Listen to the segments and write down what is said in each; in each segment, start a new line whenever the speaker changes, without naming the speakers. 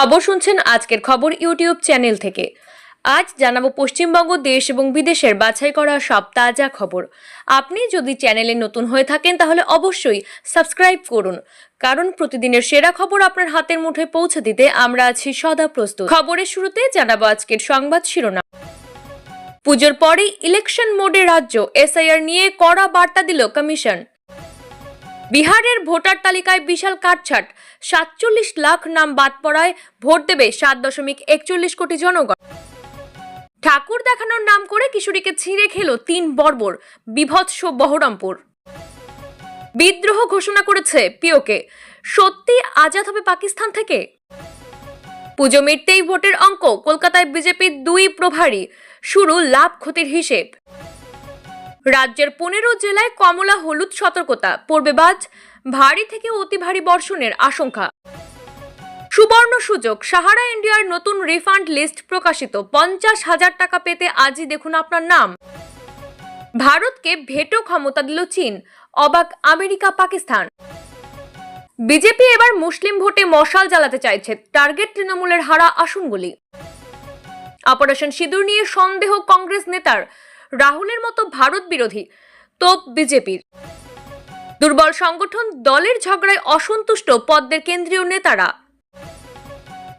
খবর শুনছেন আজকের খবর ইউটিউব চ্যানেল থেকে। আজ জানাব পশ্চিমবঙ্গ, দেশ এবং বিদেশের বাছাই করা সব তাজা খবর। আপনি যদি চ্যানেলে নতুন হয়ে থাকেন, তাহলে অবশ্যই সাবস্ক্রাইব করুন। কারণ প্রতিদিনের সেরা খবর আপনার হাতের মুঠে পৌঁছে দিতে আমরা আছি সদা প্রস্তুত। খবরের শুরুতে জানাব আজকের সংবাদ শিরোনাম। পুজোর পরেই ইলেকশন মোডে রাজ্য, এসআইআর নিয়ে কড়া বার্তা দিল কমিশন। বিহারের ভোটার তালিকায় বিশাল কাটছাট। সাতচল্লিশ লাখ নাম বাদ পড়ায় ভোট দেবে সাত দশমিক একচল্লিশ কোটি জনগণ। ঠাকুর দেখানোর নাম করে কিশোরীকে ছিঁড়ে খেলো তিন বর্বর, বিভৎস বহরমপুর। বিদ্রোহ ঘোষণা করেছে পিওকে। সত্যি আজাদ হবে পাকিস্তান থেকে? পুজো মিটতেই ভোটের অঙ্ক, কলকাতায় বিজেপির দুই প্রভারী, শুরু লাভ ক্ষতির হিসেব। রাজ্যের পনেরো জেলায় কমলা হলুদ সতর্কতা। পড়বে বাজ ভারী থেকে অতি ভারী বর্ষণের আশঙ্কা। সুবর্ণ সুযোগ, সাহারা ইন্ডিয়ার নতুন রিফান্ড লিস্ট প্রকাশিত। পঞ্চাশ হাজার টাকা পেতে আজই দেখুন আপনার নাম। ভারতকে ভেটো ক্ষমতা দিল চীন। অবাক আমেরিকা, পাকিস্তান। বিজেপি এবার মুসলিম ভোটে মশাল জ্বালাতে চাইছে। টার্গেট তৃণমূলের হারা আসনগুলি অপারেশন সিঁদুর নিয়ে সন্দেহ কংগ্রেস নেতার। রাহুলের মতো ভারত বিরোধী তোপ বিজেপির। দুর্বল সংগঠন দলের ঝগড়ায় অসন্তুষ্ট পদ্মের কেন্দ্রীয় নেতারা।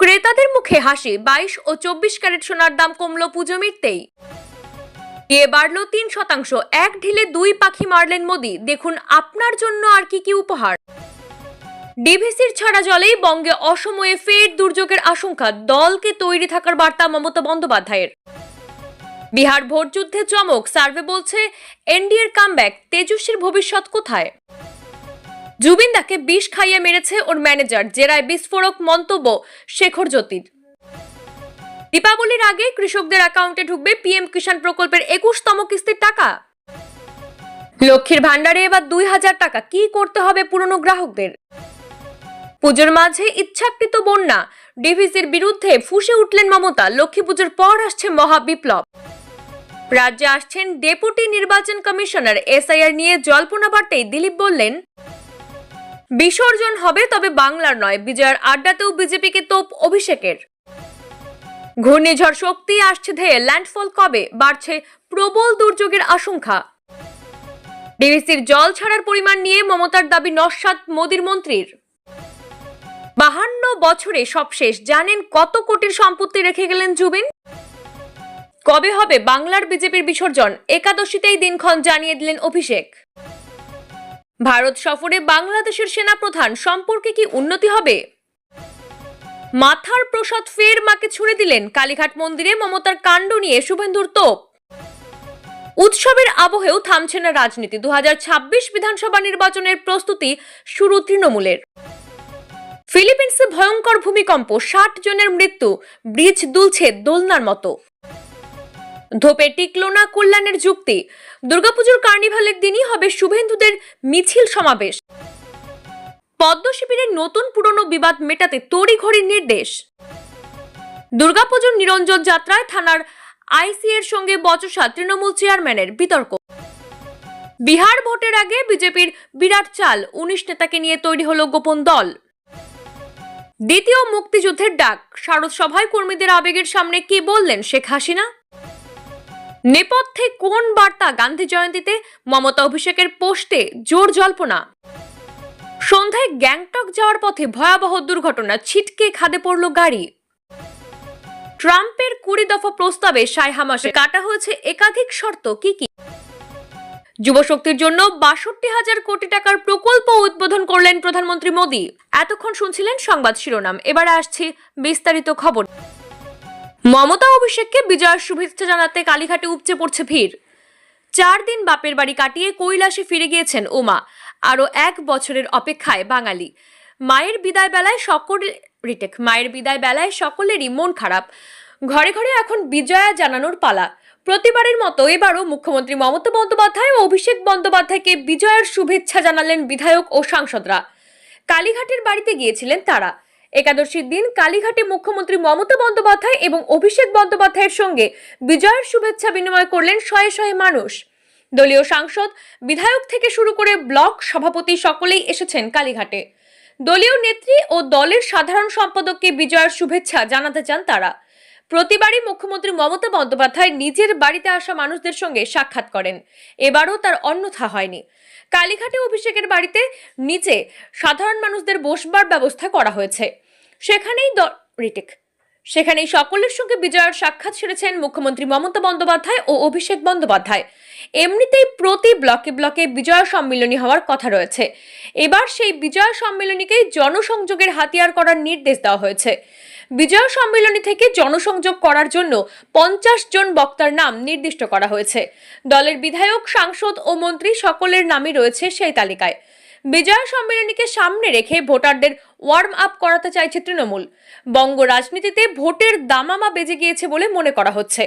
ক্রেতাদের মুখে হাসি, বাইশ ও চব্বিশ ক্যারেট সোনার দাম কমল পুজো মিটতেই। কে বাড়ল তিন শতাংশ, এক ঢিলে দুই পাখি মারলেন মোদি, দেখুন আপনার জন্য আর কি কি উপহার। ডিভিসির ছাড়া জলেই বঙ্গে অসময়ে ফের দুর্যোগের আশঙ্কা, দলকে তৈরি থাকার বার্তা মমতা বন্দ্যোপাধ্যায়ের। বিহার ভোট যুদ্ধে চমক, সার্ভে বলছে, এনডিএর কামব্যাক তেজস্বীর ভবিষ্যৎ কোথায়? জুবিনদাকে বিষ খাইয়ে মেরেছে ওর ম্যানেজার জেরায় বিস্ফোরক মন্তব্য শেখর জ্যোতির। দীপাবলির আগে কৃষকদের অ্যাকাউন্টে ঢুকবে পিএম কিষাণ প্রকল্পের একুশতম কিস্তির টাকা। লক্ষ্মীর ভান্ডারে এবার দুই হাজার টাকা, কি করতে হবে পুরনো গ্রাহকদের? পুজোর মাঝে ইচ্ছাকৃত বন্যা, ডিভিসির বিরুদ্ধে ফুসে উঠলেন মমতা, লক্ষ্মী পুজোর পর আসছে মহা বিপ্লব রাজ্যে আসছেন ডেপুটি নির্বাচন কমিশনার এসআইআর নিয়ে জল্পনা বার্তেই দিলীপ বললেন, বিসর্জন হবে তবে বাংলার নয়, বিজয়ের আড্ডাতেও বিজেপিকে তোপ অভিষেকের। ঘূর্ণিঝড় শক্তি আসছে ধেয়ে, ল্যান্ডফল কবে? বাড়ছে প্রবল দুর্যোগের আশঙ্কা। ডিভিসির জল ছাড়ার পরিমাণ নিয়ে মমতার দাবি নস্বাত মোদীর মন্ত্রীর। বাহান্ন বছরে সব শেষ জানেন কত কোটির সম্পত্তি রেখে গেলেন জুবিন? কবে হবে বাংলার বিজেপির বিসর্জন? একাদশীতেই দিনক্ষণ জানিয়ে দিলেন অভিষেক। ভারত সফরে বাংলাদেশের সেনাপ্রধান সম্পর্কে কি উন্নতি হবে? মাথার প্রসাদ ফের মাকে ছুড়ে দিলেন কালীঘাট মন্দিরে মমতার কাণ্ড নিয়ে শুভেন্দুর তোপ। উৎসবের আবহেও থামছে না রাজনীতি। দু হাজার ছাব্বিশ বিধানসভা নির্বাচনের প্রস্তুতি শুরু তৃণমূলের। ফিলিপিন্সে ভয়ঙ্কর ভূমিকম্প, ষাট জনের মৃত্যু, ব্রিজ দুলছে দোলনার মতো। ধোপে টিকলো না কল্যাণের যুক্তি। দুর্গাপুজোর কার্নিভালের দিনই হবে শুভেন্দুদের মিছিল সমাবেশ। পদ্ম শিবিরের নতুন পুরনো বিবাদ মেটাতে তড়িঘড়ির নির্দেশ। দুর্গাপুজোর নিরঞ্জন যাত্রায় থানার আইসি এর সঙ্গে বচসা তৃণমূল চেয়ারম্যানের বিতর্ক। বিহার ভোটের আগে বিজেপির বিরাট চাল উনিশ নেতাকে নিয়ে তৈরি হলো গোপন দল। দ্বিতীয় মুক্তিযুদ্ধের ডাক। শারদ সভায় কর্মীদের আবেগের সামনে কি বললেন শেখ হাসিনা? নেপথ্যে কোন বার্তা গান্ধী জয়ন্তীতে, মমতা অভিষেকের পোস্টে জোর জল্পনা? সন্ধ্যায় গ্যাংটক যাওয়ার পথে ভয়াবহ দুর্ঘটনা, ছিটকে খাদে পড়ল গাড়ি। ট্রাম্পের কুড়ি দফা প্রস্তাবে সাই হামাসে কাটা হয়েছে একাধিক শর্ত, কি কি? যুবশক্তির জন্য বাষট্টি হাজার কোটি টাকার প্রকল্প উদ্বোধন করলেন প্রধানমন্ত্রী মোদী। এতক্ষণ শুনছিলেন সংবাদ শিরোনাম। এবারে আসছি বিস্তারিত খবর। মমতা অভিষেককে বিজয়ের শুভেচ্ছা জানাতে কালীঘাটে উপচে পড়ছে ভিড়। চার দিন বাপের বাড়ি কাটিয়ে কৈলাসে ফিরে গিয়েছেন উমা, আরও এক বছরের অপেক্ষায় বাঙালি। মায়ের বিদায় বেলায় সকলে রিটেক, মায়ের বিদায় বেলায় সকলেরই মন খারাপ। ঘরে ঘরে এখন বিজয়া জানানোর পালা। প্রতিবারের মতো এবারও মুখ্যমন্ত্রী মমতা বন্দ্যোপাধ্যায় ও অভিষেক বন্দ্যোপাধ্যায়কে বিজয়ের শুভেচ্ছা জানালেন বিধায়ক ও সাংসদরা। কালীঘাটের বাড়িতে গিয়েছিলেন তারা। একাদশীর দিন কালীঘাটে মুখ্যমন্ত্রী মমতা বন্দ্যোপাধ্যায় এবং অভিষেক বন্দ্যোপাধ্যায়ের সঙ্গে বিজয়ের শুভেচ্ছা বিনিময় করলেন শয়ে শয়ে মানুষ। দলীয় সাংসদ, বিধায়ক থেকে শুরু করে ব্লক সভাপতি সকলেই এসেছেন কালীঘাটে। দলীয় নেত্রী ও দলের সাধারণ সম্পাদককে বিজয়ের শুভেচ্ছা জানাতে চান তারা। প্রতিবারই মুখ্যমন্ত্রী মমতা বন্দ্যোপাধ্যায় নিজের বাড়িতে আসা মানুষদের সঙ্গে সাক্ষাৎ করেন। এবারও তার অন্যথা হয়নি। কালীঘাটে অভিষেকের বাড়িতে নিচে সাধারণ মানুষদের বসবার ব্যবস্থা করা হয়েছে। সেখানেই রিটেক সেখানেই সকলের সঙ্গে বিজয়ের সাক্ষাৎ সেরেছেন মুখ্যমন্ত্রী মমতা বন্দ্যোপাধ্যায় ও অভিষেক বন্দ্যোপাধ্যায়। এমনিতেই প্রতি ব্লকে ব্লকে বিজয় সম্মিলনী হওয়ার কথা রয়েছে। এবার সেই বিজয় সম্মিলনীকেই জনসংযোগের হাতিয়ার করার নির্দেশ দেওয়া হয়েছে। বিজয় সম্মিলনী থেকে জনসংযোগ করার জন্য পঞ্চাশ জন বক্তার নাম নির্দিষ্ট করা হয়েছে। দলের বিধায়ক, সাংসদ ও মন্ত্রী সকলের নামই রয়েছে সেই তালিকায়। বিজয় সম্মেলনীকে সামনে রেখে ভোটারদের ওয়ার্ম আপ করাতে চাইছে তৃণমূল। বঙ্গ রাজনীতিতে ভোটের দামামা বেজে গিয়েছে বলে মনে করা হচ্ছে।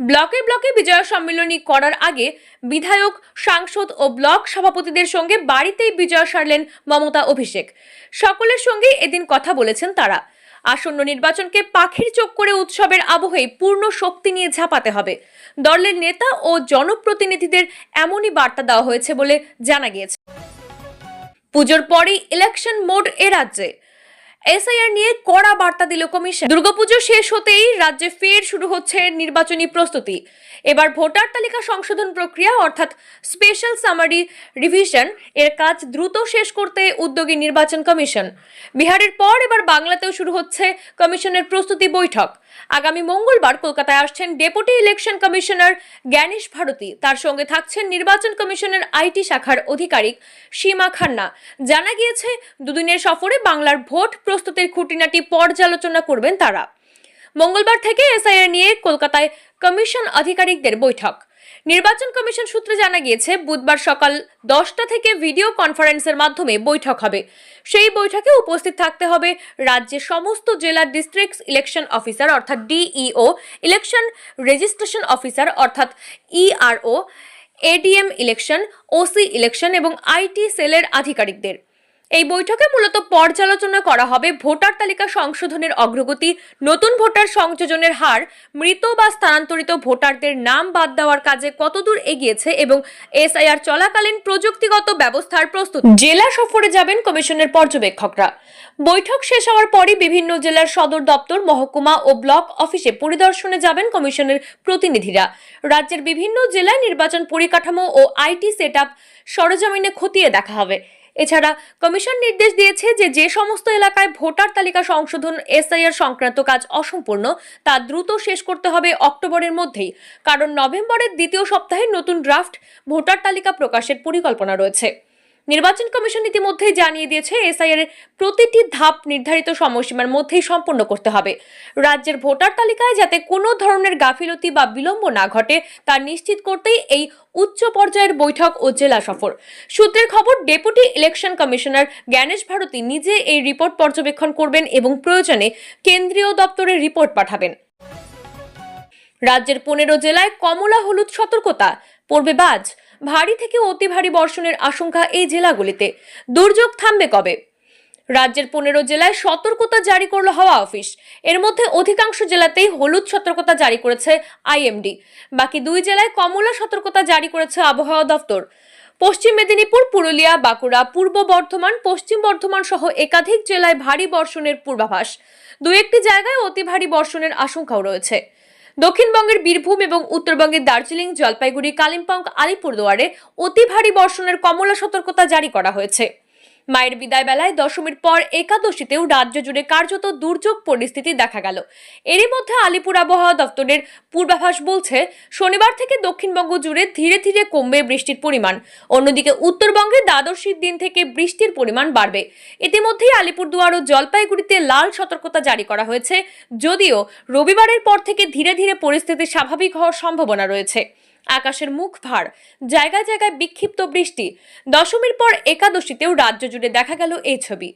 ব্লকে ব্লকে বিজয় সম্মেলনী করার আগে বিধায়ক, সাংসদ ও ব্লক সভাপতিদের সঙ্গে বাড়িতেই বিজয় সারলেন মমতা অভিষেক। সকলের সঙ্গে এদিন কথা বলেছেন তারা। আসন্ন নির্বাচনকে পাখির চোখ করে উৎসবের আবহে পূর্ণ শক্তি নিয়ে ঝাঁপাতে হবে। দলের নেতা ও জনপ্রতিনিধিদের এমনই বার্তা দেওয়া হয়েছে বলে জানা গিয়েছে। পুজোর পরেই ইলেকশন মোড এ রাজ্যে। এসআইআর নিয়ে কড়া বার্তা দিল কমিশন। দুর্গাপুজো শেষ হতেই রাজ্যে ফের শুরু হচ্ছে নির্বাচনী প্রস্তুতি। এবার ভোটার তালিকা সংশোধন প্রক্রিয়া, অর্থাৎ স্পেশাল সামারি রিভিশন এর কাজ দ্রুত শেষ করতে উদ্যোগী নির্বাচন কমিশন। বিহারের পর এবার বাংলাতেও শুরু হচ্ছে কমিশনের প্রস্তুতি বৈঠক। আগামী মঙ্গলবার কলকাতায় আসছেন deputy election commissioner Gyanesh Bharti. তার সঙ্গে থাকছেন নির্বাচন কমিশনের আইটি শাখার আধিকারিক সীমা খান্না। জানা গিয়েছে, দুদিনের সফরে বাংলার ভোট প্রস্তুতির খুঁটিনাটি পর্যালোচনা করবেন তারা। মঙ্গলবার থেকে এসআইআর নিয়ে কলকাতায় কমিশন আধিকারিকদের বৈঠক। নির্বাচন কমিশন সূত্রে জানা গিয়েছে, বুধবার সকাল দশটা থেকে ভিডিও কনফারেন্সের মাধ্যমে বৈঠক হবে। সেই বৈঠকে উপস্থিত থাকতে হবে রাজ্যের সমস্ত জেলা ডিস্ট্রিক্ট ইলেকশন অফিসার অর্থাৎ ডিইও ইলেকশন রেজিস্ট্রেশন অফিসার অর্থাৎ ERO ADM election OC election এবং আইটি সেলের আধিকারিকদের। এই বৈঠকে মূলত পর্যালোচনা করা হবে ভোটার তালিকা সংশোধনের অগ্রগতি, নতুন ভোটার সংযোজনের হার, মৃত বা স্থানান্তরিত ভোটারদের নাম বাদ দেওয়ার কাজে কতদূর এগিয়েছে এবং এসআইআর চলাকালীন প্রযুক্তিগত ব্যবস্থার প্রস্তুতি। জেলা সফরে যাবেন কমিশনের পর্যবেক্ষকরা। বৈঠক শেষ হওয়ার পরই বিভিন্ন জেলার সদর দপ্তর, মহকুমা ও ব্লক অফিসে পরিদর্শনে যাবেন কমিশনের প্রতিনিধিরা। রাজ্যের বিভিন্ন জেলায় নির্বাচন পরিকাঠামো ও আইটি সেট আপ সরজমিনে খতিয়ে দেখা হবে। এছাড়া কমিশন নির্দেশ দিয়েছে যে যে সমস্ত এলাকায় ভোটার তালিকা সংশোধন এসআইআর সংক্রান্ত কাজ অসম্পূর্ণ, তা দ্রুত শেষ করতে হবে অক্টোবরের মধ্যেই। কারণ নভেম্বরের দ্বিতীয় সপ্তাহে নতুন ড্রাফট ভোটার তালিকা প্রকাশের পরিকল্পনা রয়েছে। নির্বাচন কমিশন ইতিমধ্যেই জানিয়ে দিয়েছে, এসআইআর এর প্রতিটি ধাপ নির্ধারিত সময়সীমার মধ্যেই সম্পন্ন করতে হবে। রাজ্যের ভোটার তালিকায় যাতে কোনো ধরনের গাফিলতি বা বিলম্ব না ঘটে, তা নিশ্চিত করতেই এই উচ্চ পর্যায়ের বৈঠক ও জেলা সফর। সূত্রের খবর, deputy election commissioner Gyanesh Bharti নিজে এই রিপোর্ট পর্যবেক্ষণ করবেন এবং প্রয়োজনে কেন্দ্রীয় দপ্তরে রিপোর্ট পাঠাবেন। রাজ্যের পনেরো জেলায় কমলা হলুদ সতর্কতা। পড়বে বাজ। ভারী থেকে অতি ভারী বর্ষণের আশঙ্কা এই জেলাগুলিতে। দুর্যোগ থামবে কবে? রাজ্যের পনেরো জেলায় সতর্কতা জারি করল হাওয়া অফিস। এর মধ্যে অধিকাংশ জেলাতেই হলুদ সতর্কতা জারি করেছে আইএমডি। বাকি দুই জেলায় কমলা সতর্কতা জারি করেছে আবহাওয়া দপ্তর। পশ্চিম মেদিনীপুর, পুরুলিয়া, বাঁকুড়া, পূর্ব বর্ধমান, পশ্চিম বর্ধমান সহ একাধিক জেলায় ভারী বর্ষণের পূর্বাভাস। দু একটি জায়গায় অতি ভারী বর্ষণের আশঙ্কাও রয়েছে। দক্ষিণবঙ্গের বীরভূম এবং উত্তরবঙ্গের দার্জিলিং, জলপাইগুড়ি, কালিম্পং, আলিপুরদুয়ারে অতি ভারী বর্ষণের কমলা সতর্কতা জারি করা হয়েছে। মায়ের বিদায় বেলায় দশমীর পর একাদশীতেও রাজ্য জুড়ে কার্যত দুর্যোগ পরিস্থিতি দেখা গেল। এরই মধ্যে আলিপুর আবহাওয়া দপ্তরের পূর্বাভাস বলছে, শনিবার থেকে দক্ষিণবঙ্গ জুড়ে ধীরে ধীরে কমবে বৃষ্টির পরিমাণ। অন্যদিকে উত্তরবঙ্গে দ্বাদশীর দিন থেকে বৃষ্টির পরিমাণ বাড়বে। ইতিমধ্যেই আলিপুরদুয়ার ও জলপাইগুড়িতে লাল সতর্কতা জারি করা হয়েছে। যদিও রবিবারের পর থেকে ধীরে ধীরে পরিস্থিতি স্বাভাবিক হওয়ার সম্ভাবনা রয়েছে। আকাশের মুখ ভার, জায়গায় জায়গায় বিক্ষিপ্ত বৃষ্টি। দশমীর পর একাদশীতেও রাজ্য জুড়ে দেখা গেল এই ছবি।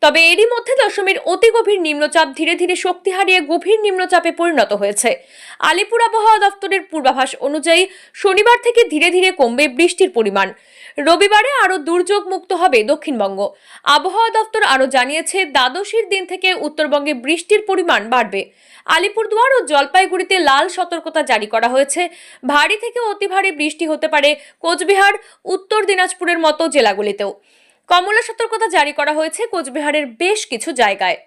তবে এরই মধ্যে দশমীর অতি গভীর নিম্নচাপ ধীরে ধীরে শক্তি হারিয়ে গভীর নিম্নচাপে পরিণত হয়েছে। আলিপুর আবহাওয়া দপ্তরের পূর্বাভাস অনুযায়ী শনিবার থেকে ধীরে ধীরে কমবে বৃষ্টির পরিমাণ। রবিবারে আরও দুর্যোগ মুক্ত হবে দক্ষিণবঙ্গ। আবহাওয়া দপ্তর আরও জানিয়েছে, দ্বাদশীর দিন থেকে উত্তরবঙ্গে বৃষ্টির পরিমাণ বাড়বে। আলিপুরদুয়ার ও জলপাইগুড়িতে লাল সতর্কতা জারি করা হয়েছে। ভারী থেকে অতি ভারী বৃষ্টি হতে পারে কোচবিহার, উত্তর দিনাজপুরের মতো জেলাগুলিতেও। কমলা সতর্কতা জারি করা হয়েছে কোচবিহারের বেশ কিছু জায়গায়।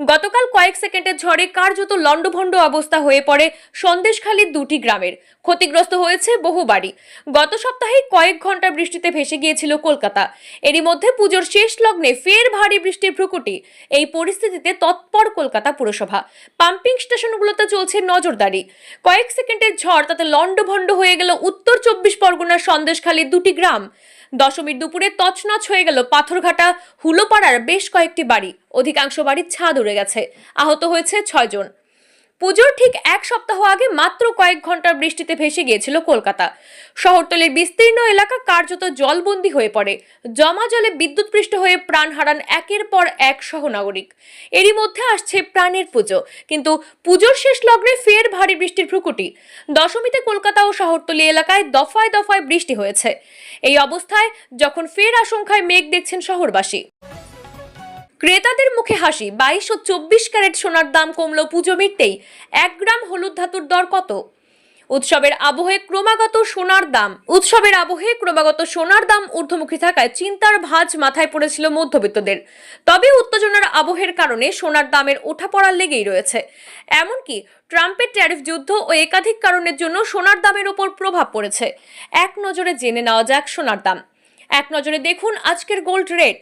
গতকাল কয়েক সেকেন্ডের ঝড়ে কার্যত লণ্ডভণ্ড অবস্থা হয়ে পড়ে সন্দেশখালীর দুটি গ্রামের। ক্ষতিগ্রস্ত হয়েছে বহু বাড়ি। গত সপ্তাহে কয়েক ঘণ্টা বৃষ্টিতে ভেসে গিয়েছিল কলকাতা। এরই মধ্যে পুজোর শেষ লগ্নে ফের ভারী বৃষ্টির ভ্রুকুটি। এই পরিস্থিতিতে তৎপর কলকাতা পুরসভা। পাম্পিং স্টেশনগুলোতে চলছে নজরদারি। কয়েক সেকেন্ডের ঝড় তাতে লণ্ডভণ্ড হয়ে গেল উত্তর চব্বিশ পরগনার সন্দেশখালীর দুটি গ্রাম। দশমীর দুপুরে তছনছ হয়ে গেল পাথরঘাটা, হুলোপাড়ার বেশ কয়েকটি বাড়ি। অধিকাংশ বাড়ির ছাদ উড়ে গেছে। আহত হয়েছে ছয়জন। পুজোর ঠিক এক সপ্তাহ আগে মাত্র কয়েক ঘণ্টার বৃষ্টিতে ভেসে গিয়েছিল কলকাতা। শহরতলির বিস্তীর্ণ এলাকা কার্যত জলবন্দী হয়ে পড়ে। জমা জলে বিদ্যুৎপৃষ্ট হয়ে প্রাণ হারান একের পর এক সহনাগরিক। এরই মধ্যে আসছে প্রাণের পুজো। কিন্তু পুজোর শেষ লগ্নে ফের ভারী বৃষ্টির ভ্রুকুটি। দশমীতে কলকাতা ও শহরতলি এলাকায় দফায় দফায় বৃষ্টি হয়েছে। এই অবস্থায় যখন ফের আশঙ্কায় মেঘ দেখছেন শহরবাসী। ক্রেতাদের মুখে হাসি। বাইশ ও চব্বিশ ক্যারেট সোনার দাম কমলো পুজো মিটতেই। এক গ্রাম হলুদ ধাতুর দর কত? উৎসবের আবহে ক্রমাগত সোনার দাম। উৎসবের আবহে ক্রমাগত সোনার দাম ঊর্ধ্বমুখী থাকায় চিন্তার ভাঁজ মাথায় পড়েছিল মধ্যবিত্তদের। তবে উত্তেজনার আবহের কারণে সোনার দামের ওঠাপড়া লেগেই রয়েছে। এমনকি ট্রাম্পের ট্যারিফ যুদ্ধ ও একাধিক কারণের জন্য সোনার দামের ওপর প্রভাব পড়েছে। এক নজরে জেনে নেওয়া যাক সোনার দাম। এক নজরে দেখুন আজকের গোল্ড রেট।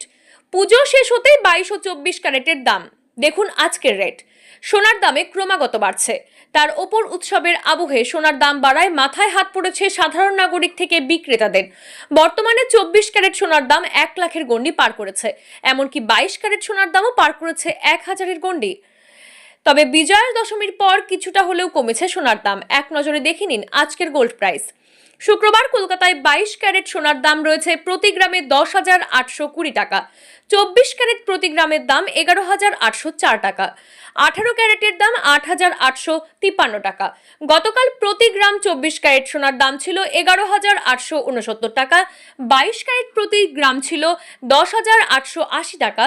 পুজো শেষ হতেই বাইশ চব্বিশ ক্যারেটের দাম। দেখুন আজকের রেট। সোনার দামে ক্রমাগত বাড়ছে। তার ওপর উৎসবের আবহে সোনার দাম বাড়ায় মাথায় হাত পড়েছে সাধারণ নাগরিক থেকে বিক্রেতাদের। বর্তমানে চব্বিশ ক্যারেট সোনার দাম এক লাখের গণ্ডি পার করেছে। এমনকি বাইশ ক্যারেট সোনার দামও পার করেছে এক হাজারের গণ্ডি। তবে বিজয়া দশমীর পর কিছুটা হলেও কমেছে সোনার দাম। এক নজরে দেখে নিন আজকের গোল্ড প্রাইস। শুক্রবার কলকাতায় বাইশ ক্যারেট সোনার দাম রয়েছে প্রতি গ্রামে দশ হাজার আটশো কুড়ি টাকা। চব্বিশ ক্যারেট প্রতি গ্রামের দাম এগারো হাজার আটশো চার টাকা। আঠারো ক্যারেটের দাম আট হাজার আটশো তিপ্পান্ন টাকা। গতকাল প্রতি গ্রাম চব্বিশ ক্যারেট সোনার দাম ছিল এগারো হাজার আটশো উনসত্তর টাকা, বাইশ ক্যারেট প্রতি গ্রাম ছিল দশ হাজার আটশো আশি টাকা,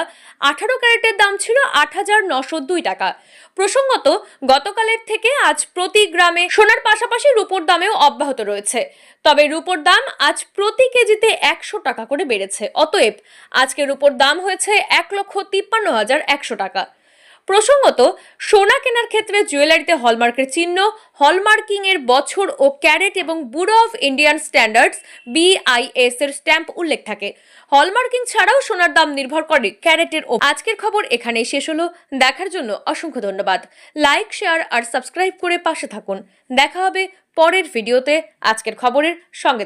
আঠারো ক্যারেটের দাম ছিল আট হাজার নশো দুই টাকা। প্রসঙ্গত, গতকালের থেকে আজ প্রতি গ্রামে সোনার পাশাপাশি রূপোর দামেও অব্যাহত রয়েছে। তবে রূপোর দাম আজ প্রতি কেজিতে একশো টাকা করে বেড়েছে। অতএব, আজকে রূপোর দাম হয়েছে এক লক্ষ তিপ্পান্ন হাজার একশো টাকা। প্রসঙ্গত, সোনা কেনার ক্ষেত্রে জুয়েলারিতে হলমার্কের চিহ্ন হলমার্কিং এর বছর ও ক্যারেট এবং bureau of Indian standards, BIS এর স্ট্যাম্প উল্লেখ থাকে। হলমার্কিং ছাড়াও সোনার দাম নির্ভর করে ক্যারেটের ও আজকের খবর এখানেই শেষ হলো। দেখার জন্য অসংখ্য ধন্যবাদ। লাইক, শেয়ার আর সাবস্ক্রাইব করে পাশে থাকুন। দেখা হবে পরের ভিডিওতে। আজকের খবরের সঙ্গে।